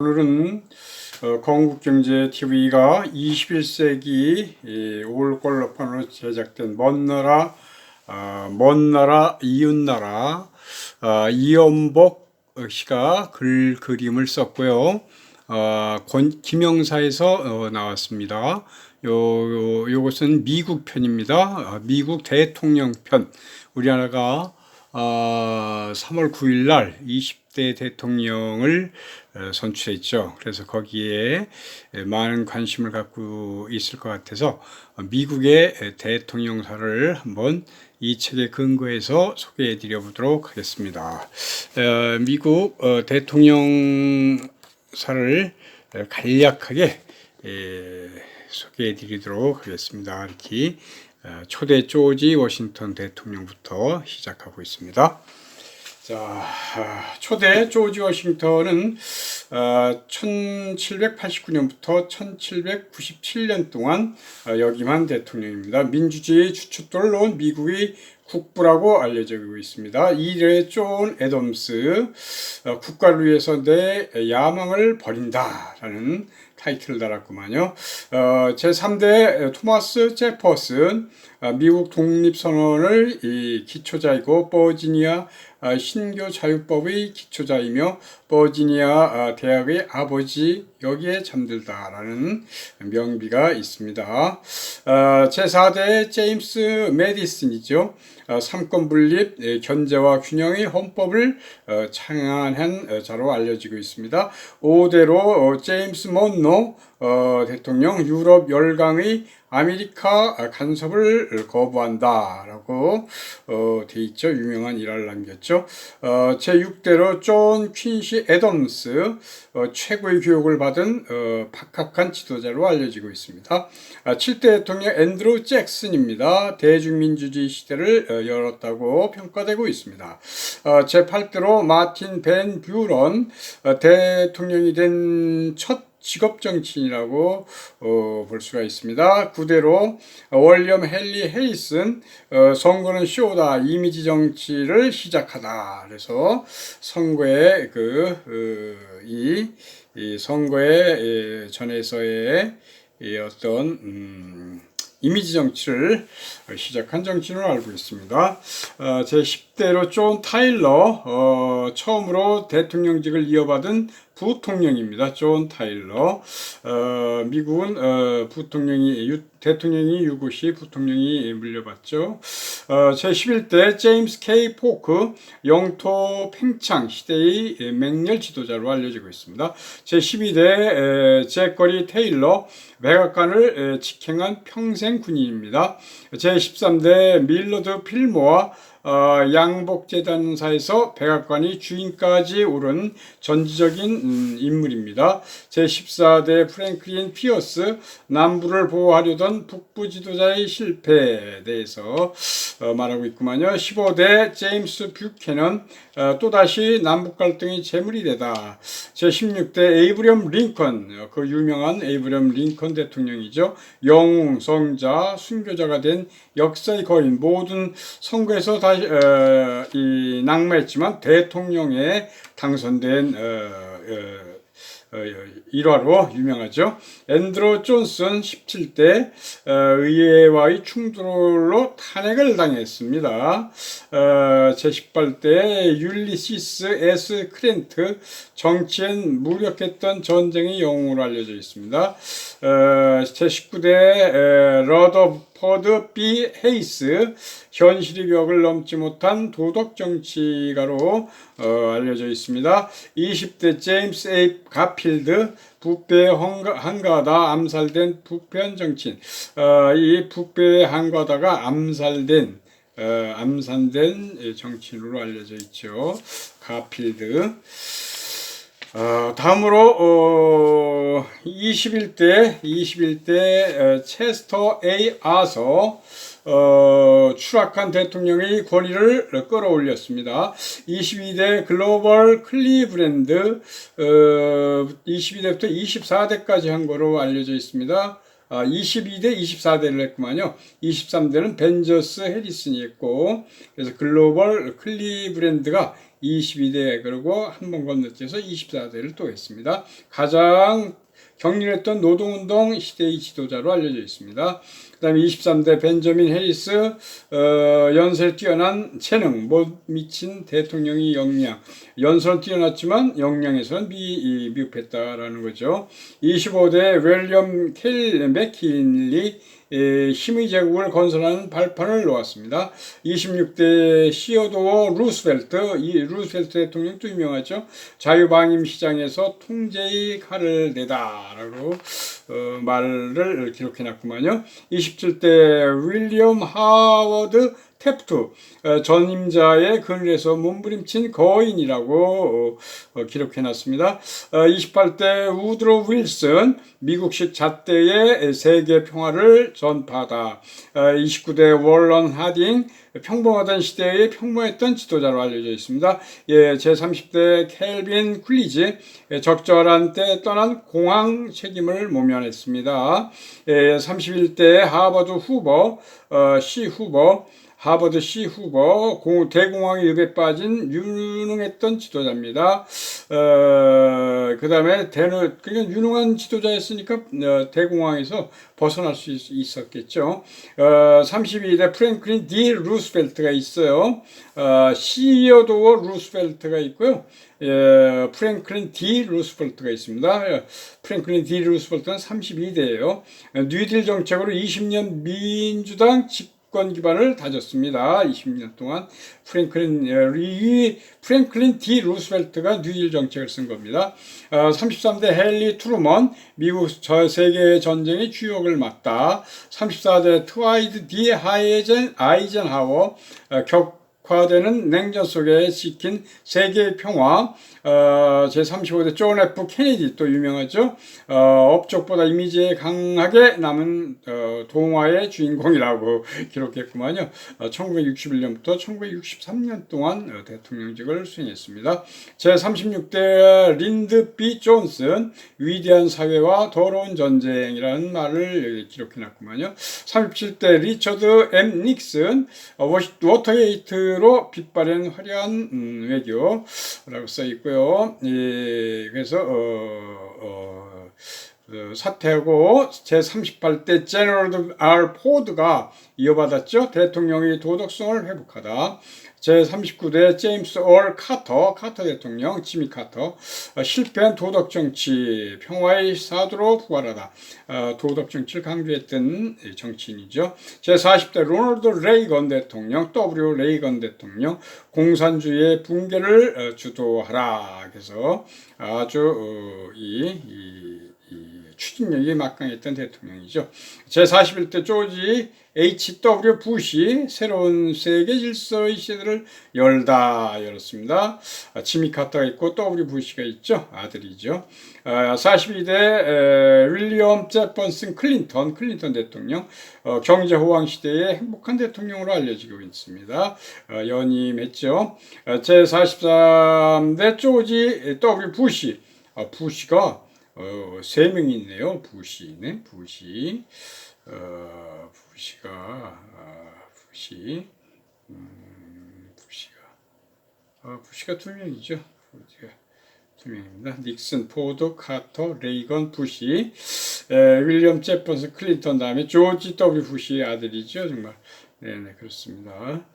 오늘은 어, 건국경제TV가 21세기 5월 꼴로판으로 제작된 먼 나라, 어, 먼 나라, 이웃나라, 어, 이연복 씨가 글 그림을 썼고요. 어, 권, 김영사에서 어, 나왔습니다. 요, 요, 요것은 미국 편입니다. 아, 미국 대통령 편. 우리나라가 아, 3월 9일 날 20대 대통령을 어, 선출했죠. 그래서 거기에 많은 관심을 갖고 있을 것 같아서 미국의 대통령사를 한번 이 책에 근거해서 소개해 드려 보도록 하겠습니다. 어, 미국 어, 대통령사를 간략하게 에, 소개해 드리도록 하겠습니다. 이렇게 어, 초대 조지 워싱턴 대통령부터 시작하고 있습니다. 자, 아, 초대 조지 워싱턴은 1789년부터 1797년 동안 어, 역임한 대통령입니다. 민주주의 주춧돌로 미국의 국부라고 알려지고 있습니다. 이래 존 애덤스 어, 국가를 위해서 내 야망을 버린다라는 타이틀을 달았구만요. 어, 제3대 토마스 제퍼슨 미국 독립선언을 기초자이고 버지니아 신교 자유법의 기초자이며 버지니아 대학의 아버지 여기에 잠들다라는 명비가 있습니다. 제4대 제임스 메디슨이죠. 삼권 분립, 견제와 균형의 헌법을 창안한 자로 알려지고 있습니다. 5대로 제임스 먼노 대통령 유럽 열강의 아메리카 간섭을 거부한다라고 어, 돼 있죠. 유명한 일화를 남겼죠. 어, 제 6대로 존 퀸시 애덤스 어, 최고의 교육을 받은 어, 박학한 지도자로 알려지고 있습니다. 아, 7대 대통령 앤드루 잭슨입니다. 대중민주주의 시대를 어, 열었다고 평가되고 있습니다. 어, 제 8대로 마틴 벤 뷰런 어, 대통령이 된첫 직업 정치인이라고 어, 볼 수가 있습니다. 구대로 월리엄 헨리 헤이슨 어, 선거는 쇼다 이미지 정치를 시작하다. 그래서 선거에 그이 이 선거에 전에서의 어떤 음, 이미지 정치를 시작한 정치인으로 알고 있습니다. 어, 제10 대로 존 타일러 어, 처음으로 대통령직을 이어받은 부통령입니다. 존 타일러. 어, 미국은 어, 부통령이 유, 대통령이 유고 시 부통령이 물려받죠. 어, 제 11대 제임스 K 포크 영토 팽창 시대의 맹렬 지도자로 알려지고 있습니다. 제 12대 제거리 테일러 백악관을 직행한 평생 군인입니다. 제 13대 밀러드 필모와 어, 양 복재단사에서 백악관이 주인까지 오른 전지적인 음, 인물입니다. 제14대 프랭클린 피어스 남부를 보호하려던 북부 지도자의 실패에 대해서 어, 말하고 있구만요. 15대 제임스 뷰캐넌 어, 또다시 남북 갈등이 재물이 되다. 제16대 에이브리엄 링컨 어, 그 유명한 에이브리엄 링컨 대통령이죠. 영웅, 성자, 순교자가 된 역사의 거인 모든 선거에서 다시 어, 이 낙마했지만 대통령에 당선된 어, 어, 어, 일화로 유명하죠. 앤드로 존슨 17대 어, 의회와의 충돌로 탄핵을 당했습니다. 어, 제18대 율리시스 S 크렌트 정치엔 무력했던 전쟁의 영웅으로 알려져 있습니다. 어, 제19대 러더 퍼드 B 헤이스 현실의 벽을 넘지 못한 도덕 정치가로 어, 알려져 있습니다. 20대 제임스 A 가필드 북배 한가다 암살된 북편 정치인 어, 이 북배 한가다가 암살된 어, 암살된 정치인으로 알려져 있죠. 가필드 어, 다음으로 어, 21대 21대 어, 체스터 A 아서 어, 추락한 대통령의 권위를 끌어올렸습니다. 22대 글로벌 클리브랜드 어, 22대부터 24대까지 한 거로 알려져 있습니다. 아, 22대 24대를 했구만요. 23대는 벤저스 해리슨이 했고, 그래서 글로벌 클리브랜드가 22대 그리고 한 번 건너뛰어서 24대를 또 했습니다. 가장 격렬했던 노동운동 시대의 지도자로 알려져 있습니다. 그 다음에 23대 벤저민 해리스, 어, 연세를 뛰어난 재능, 못 미친 대통령의 역량. 연설은 뛰어났지만 역량에서는 미, 이, 미흡했다라는 거죠. 25대 웰리엄 켈 맥킨리, 에, 힘의 제국을 건설하는 발판을 놓았습니다. 26대 시어도어 루스벨트, 이 루스벨트 대통령도 유명하죠. 자유방임 시장에서 통제의 칼을 내다라고 어, 말을 기록해놨구만요. 27대 윌리엄 하워드 탭트 어, 전임자의 그늘에서 몸부림친 거인이라고 어, 어, 기록해놨습니다. 어, 28대 우드로 윌슨 미국식 잣대의 세계 평화를 전파다. 어, 29대 월런 하딩 평범하던 시대에 평범했던 지도자로 알려져 있습니다. 예, 제30대 켈빈 쿨리지 예, 적절한 때 떠난 공황 책임을 모면했습니다. 예, 31대 하버드 후보 어, 시 후보 하버드 시 후보 공- 대공황의 읍에 빠진 유능했던 지도자입니다. 어, 그 다음에 대는 그러니까 유능한 지도자였으니까 어, 대공황에서 벗어날 수 있, 있었겠죠. 어, 32대 프랭클린 D 루스벨트가 있어요. 어, 시어도어 루스벨트가 있고요. 예, 프랭클린 D 루스벨트가 있습니다. 예, 프랭클린 D 루스벨트는 32대예요. 뉴딜 정책으로 20년 민주당 집 권 기반을 다졌습니다. 20년 동안 프랭클린 어, 리 프랭클린 D 루스벨트가 뉴딜 정책을 쓴 겁니다. 어, 33대 헨리 트루먼 미국 저 세계 전쟁의 주역을 맡다. 34대 트와이드 D 하이젠 아이젠하워 어, 격화되는 냉전 속에 지킨 세계 평화. 어, 제35대 존 F 케네디 또 유명하죠. 어, 업적보다 이미지에 강하게 남은 어, 동화의 주인공이라고 기록했구만요. 어, 1961년부터 1963년 동안 어, 대통령직을 수행했습니다. 제36대 린드 B 존슨 위대한 사회와 더러운 전쟁이라는 말을 기록해놨구만요. 37대 리처드 M 닉슨 어, 워터게이트 로 빛바랜 화려한 음, 외교라고 써 있고요. 예, 그래서 어, 사퇴하고 제38대 제너럴 R 포드가 이어받았죠. 대통령의 도덕성을 회복하다. 제39대 제임스 얼 카터, 카터 대통령, 지미 카터, 어, 실패한 도덕 정치, 평화의 사도로 부활하다. 어, 도덕 정치를 강조했던 정치인이죠. 제40대 로널드 레이건 대통령, W 레이건 대통령, 공산주의의 붕괴를 어, 주도하라. 그래서 아주 어, 이, 이, 이 추진력이 막강했던 대통령이죠. 제41대 조지 H.W. 부시 새로운 세계 질서의 시대를 열다 열었습니다. 아, 지미 카터가 있고 W. 부시가 있죠. 아들이죠. 아, 42대 윌리엄 제퍼슨 클린턴 클린턴 대통령 어, 경제 호황 시대의 행복한 대통령으로 알려지고 있습니다. 어, 연임했죠. 어, 제43대 조지 W. 부시 어, 부시가 어, 세 명이 있네요. 부시네, 부시. 어, 부시가, 아, 부시. 음, 부시가. 아, 부시가 두 명이죠. 부시가 두 명입니다. 닉슨, 포드, 카터, 레이건, 부시. 에, 윌리엄 제퍼슨, 클린턴 다음에 조지 W. 부시의 아들이죠. 정말. 네네, 그렇습니다.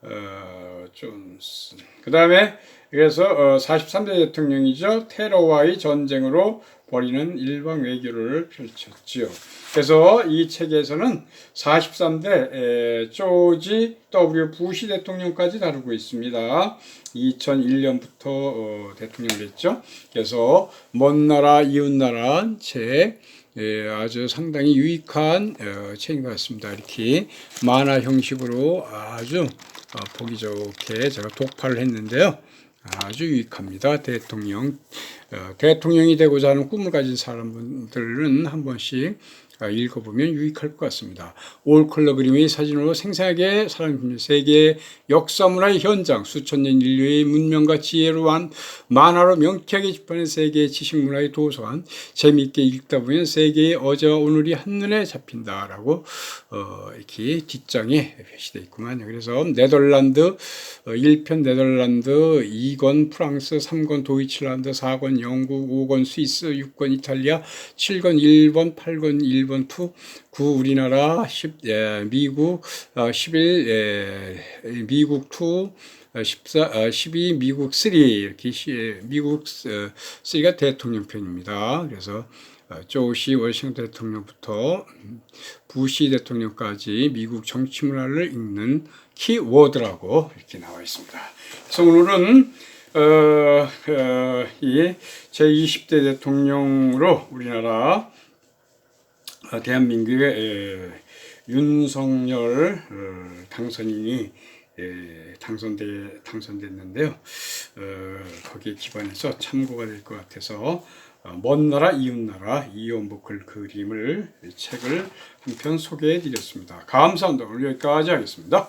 어, 존슨. 그 다음에 그래서 어, 43대 대통령이죠. 테러와의 전쟁으로 벌이는 일방 외교를 펼쳤지요. 그래서 이 책에서는 43대 에, 조지 W 부시 대통령까지 다루고 있습니다. 2001년부터 어, 대통령을 했죠. 그래서 먼 나라 이웃 나라 책 예, 아주 상당히 유익한 어, 책인 것 같습니다. 이렇게 만화 형식으로 아주 어, 보기 좋게 제가 독파를 했는데요. 아주 유익합니다. 대통령 어, 대통령이 되고자 하는 꿈을 가진 사람들은 한 번씩 아, 읽어보면 유익할 것 같습니다. 올 컬러 그림의 사진으로 생생하게 사람 세계의 역사 문화의 현장, 수천 년 인류의 문명과 지혜로 한 만화로 명쾌하게 집어낸 세계의 지식 문화의 도서관, 재미있게 읽다 보면 세계의 어제와 오늘이 한눈에 잡힌다라고 어, 이렇게 뒷장에 표시되어 있구만요. 그래서 네덜란드 어, 1편 네덜란드, 2권 프랑스, 3권 도이칠란드, 4권 영국, 5권 스위스, 6권 이탈리아, 7권 일본, 8권 일본 2, 9 우리나라, 10 예, 미국, 어, 11 예, 미국 2, 어, 14, 어, 12 미국 3 이렇게 시- 미국 3가 대통령 편입니다. 그래서 어, 조시 워싱턴 대통령부터 음, 부시 대통령까지 미국 정치 문화를 읽는 키워드라고 이렇게 나와 있습니다. 그래서 오늘은 어, 어, 이 제20대 대통령으로 우리나라 어, 대한민국의 에, 윤석열 어, 당선인이 에, 당선돼 당선됐는데요. 어, 거기에 기반해서 참고가 될 것 같아서 어, 먼 나라 이웃 나라 이연복글 그림을 책을 한 편 소개해 드렸습니다. 감사합니다. 오늘 여기까지 하겠습니다.